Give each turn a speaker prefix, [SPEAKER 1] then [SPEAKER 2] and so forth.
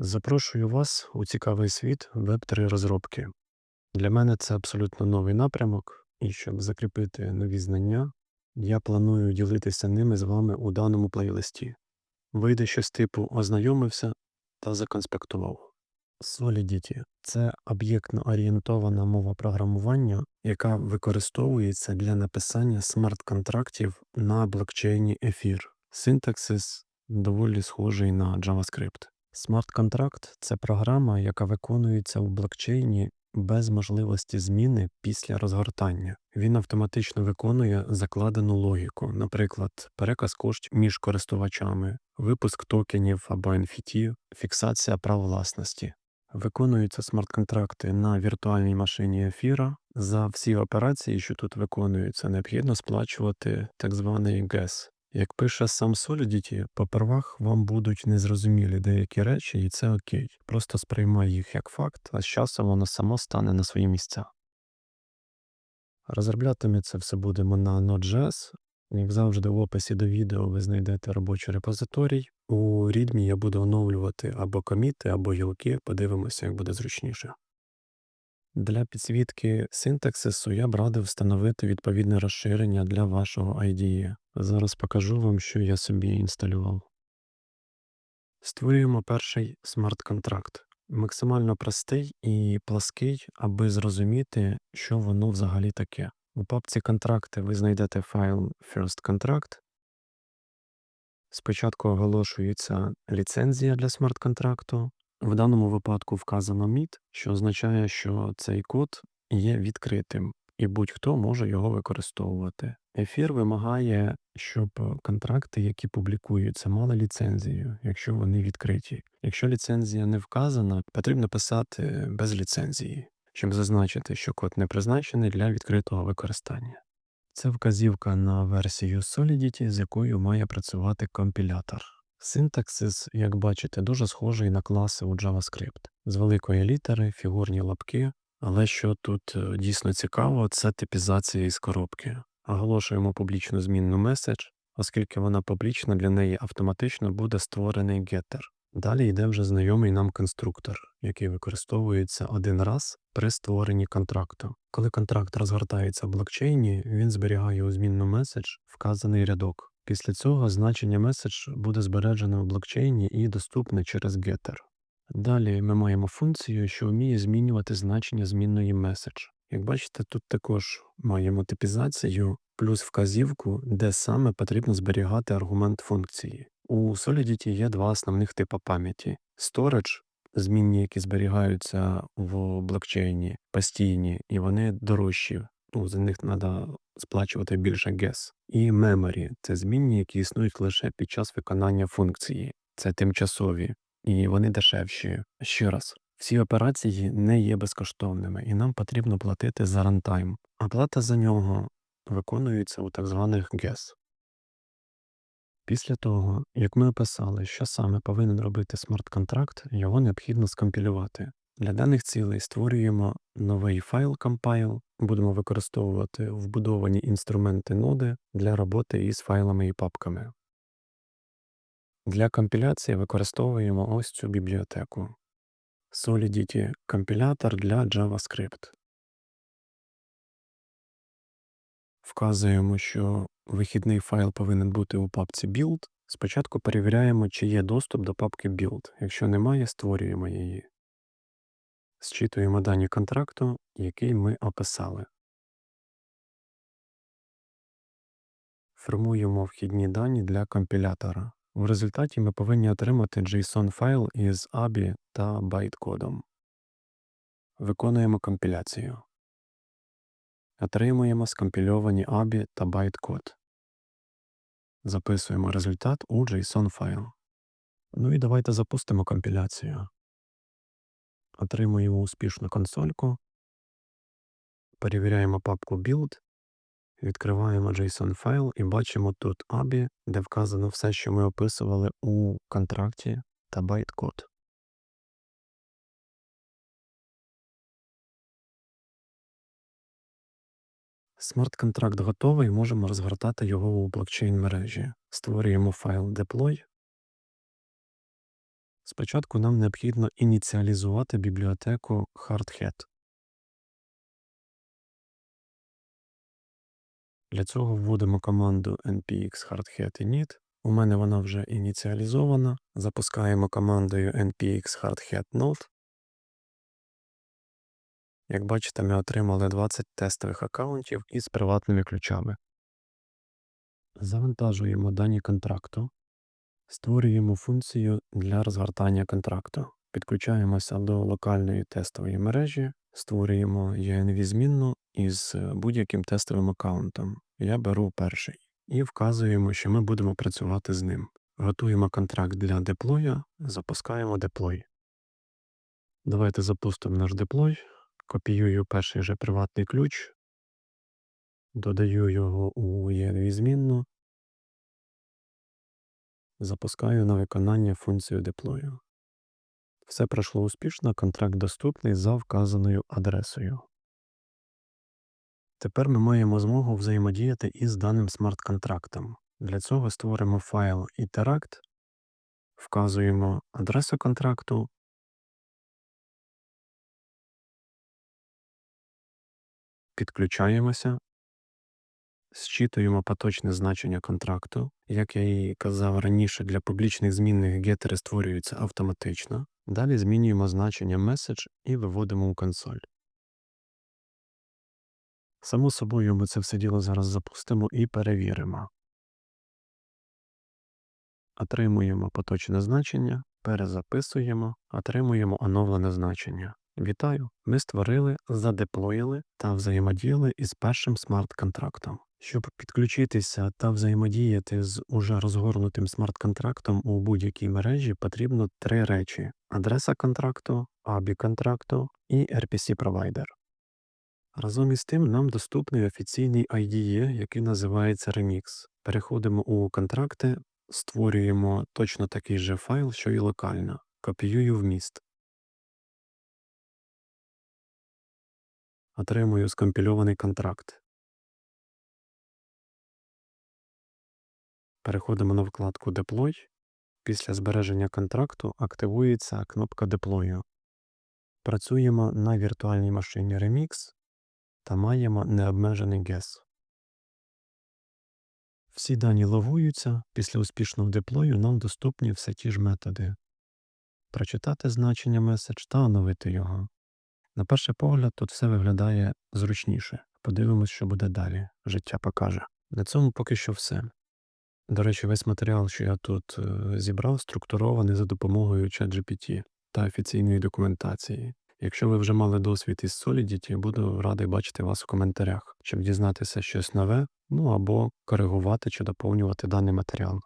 [SPEAKER 1] Запрошую вас у цікавий світ Web3 розробки. Для мене це абсолютно новий напрямок, і щоб закріпити нові знання, я планую ділитися ними з вами у даному плейлисті. Вийде щось типу ознайомився та законспектував. Solidity – це об'єктно орієнтована мова програмування, яка використовується для написання смарт-контрактів на блокчейні Ефір. Синтаксис доволі схожий на JavaScript. Смарт-контракт це програма, яка виконується в блокчейні без можливості зміни після розгортання. Він автоматично виконує закладену логіку, наприклад, переказ коштів між користувачами, випуск токенів або NFT, фіксація прав власності. Виконуються смарт-контракти на віртуальній машині ефіра. За всі операції, що тут виконуються, необхідно сплачувати так званий ГЕС. Як пише сам Solidity, попервах вам будуть незрозумілі деякі речі, і це окей. Просто сприймай їх як факт, а з часом воно само стане на свої місця. Розробляти це все будемо на Node.js. Як завжди, в описі до відео ви знайдете робочий репозиторій. У README я буду оновлювати або коміти, або гілки, подивимося, як буде зручніше. Для підсвітки синтаксису я б радив встановити відповідне розширення для вашого IDE. Зараз покажу вам, що я собі інсталював. Створюємо перший смарт-контракт. Максимально простий і плаский, аби зрозуміти, що воно взагалі таке. У папці контракти ви знайдете файл First Contract. Спочатку оголошується ліцензія для смарт-контракту. В даному випадку вказано MIT, що означає, що цей код є відкритим і будь-хто може його використовувати. Ефір вимагає, щоб контракти, які публікуються, мали ліцензію, якщо вони відкриті. Якщо ліцензія не вказана, потрібно писати без ліцензії, щоб зазначити, що код не призначений для відкритого використання. Це вказівка на версію Solidity, з якою має працювати компілятор. Синтаксис, як бачите, дуже схожий на класи у JavaScript з великої літери, фігурні лапки, але що тут е, дійсно цікаво, це типізація із коробки. Оголошуємо публічну змінну меседж, оскільки вона публічна, для неї автоматично буде створений getter. Далі йде вже знайомий нам конструктор, який використовується один раз при створенні контракту. Коли контракт розгортається в блокчейні, він зберігає у змінну меседж вказаний рядок. Після цього значення меседж буде збережено в блокчейні і доступне через getter. Далі ми маємо функцію, що вміє змінювати значення змінної меседж. Як бачите, тут також маємо типізацію плюс вказівку, де саме потрібно зберігати аргумент функції. У Solidity є два основних типи пам'яті: Storage – змінні, які зберігаються в блокчейні, постійні, і вони дорожчі. Ну, за них треба сплачувати більше ГЕС. І memory – це змінні, які існують лише під час виконання функції. Це тимчасові, і вони дешевші. Ще раз, всі операції не є безкоштовними, і нам потрібно платити за рантайм. А плата за нього виконується у так званих ГЕС. Після того, як ми описали, що саме повинен робити смарт-контракт, його необхідно скомпілювати. Для даних цілей створюємо новий файл compile, будемо використовувати вбудовані інструменти ноди для роботи із файлами і папками. Для компіляції використовуємо ось цю бібліотеку Solidity компілятор для JavaScript. Вказуємо, що вихідний файл повинен бути у папці Build. Спочатку перевіряємо, чи є доступ до папки Build. Якщо немає, створюємо її. Зчитуємо дані контракту, який ми описали. Формуємо вхідні дані для компілятора. В результаті ми повинні отримати JSON файл із ABI та байткодом. Виконуємо компіляцію. Отримуємо скомпільовані ABI та байткод. Записуємо результат у JSON файл. Ну і давайте запустимо компіляцію. Отримуємо успішну консольку. Перевіряємо папку Build. Відкриваємо JSON файл і бачимо тут ABI, де вказано все, що ми описували у контракті та байткод. Смарт-контракт готовий, можемо розгортати його у блокчейн мережі. Створюємо файл deploy, Спочатку нам необхідно ініціалізувати бібліотеку Hardhat. Для цього вводимо команду npx hardhat init. У мене вона вже ініціалізована. Запускаємо командою npx hardhat node. Як бачите, ми отримали 20 тестових аккаунтів із приватними ключами. Завантажуємо дані контракту. Створюємо функцію для розгортання контракту. Підключаємося до локальної тестової мережі, створюємо env змінну із будь-яким тестовим аккаунтом. Я беру перший. І вказуємо, що ми будемо працювати з ним. Готуємо контракт для деплоя, запускаємо деплой. Давайте запустимо наш деплой. Копіюю перший же приватний ключ, додаю його у env змінну, запускаю на виконання функцію деплою. Все пройшло успішно, контракт доступний за вказаною адресою. Тепер ми маємо змогу взаємодіяти із даним смарт-контрактом. Для цього створимо файл Interact, вказуємо адресу контракту, підключаємося, зчитуємо поточне значення контракту. Як я і казав раніше, для публічних змінних гетери створюються автоматично. Далі змінюємо значення message і виводимо у консоль. Само собою ми це все діло зараз запустимо і перевіримо. Отримуємо поточне значення, перезаписуємо, отримуємо оновлене значення. Вітаю! Ми створили, задеплоїли та взаємодіяли із першим смарт-контрактом. Щоб підключитися та взаємодіяти з уже розгорнутим смарт-контрактом у будь-якій мережі, потрібно три речі: адреса контракту, ABI контракту і RPC-провайдер. Разом із тим нам доступний офіційний IDE, який називається Remix. Переходимо у контракти, створюємо точно такий же файл, що і локально. Копіюю вміст. Отримую скомпільований контракт. Переходимо на вкладку Deploy. Після збереження контракту активується кнопка деплою. Працюємо на віртуальній машині Remix та маємо необмежений GES. Всі дані логуються, після успішного деплою нам доступні все ті ж методи. Прочитати значення меседж та оновити його. На перший погляд, тут все виглядає зручніше. Подивимось, що буде далі. Життя покаже. На цьому поки що все. До речі, весь матеріал, що я тут е, зібрав, структурований за допомогою ChatGPT та офіційної документації. Якщо ви вже мали досвід із Solidity, буду радий бачити вас у коментарях, щоб дізнатися щось нове, ну або коригувати чи доповнювати даний матеріал.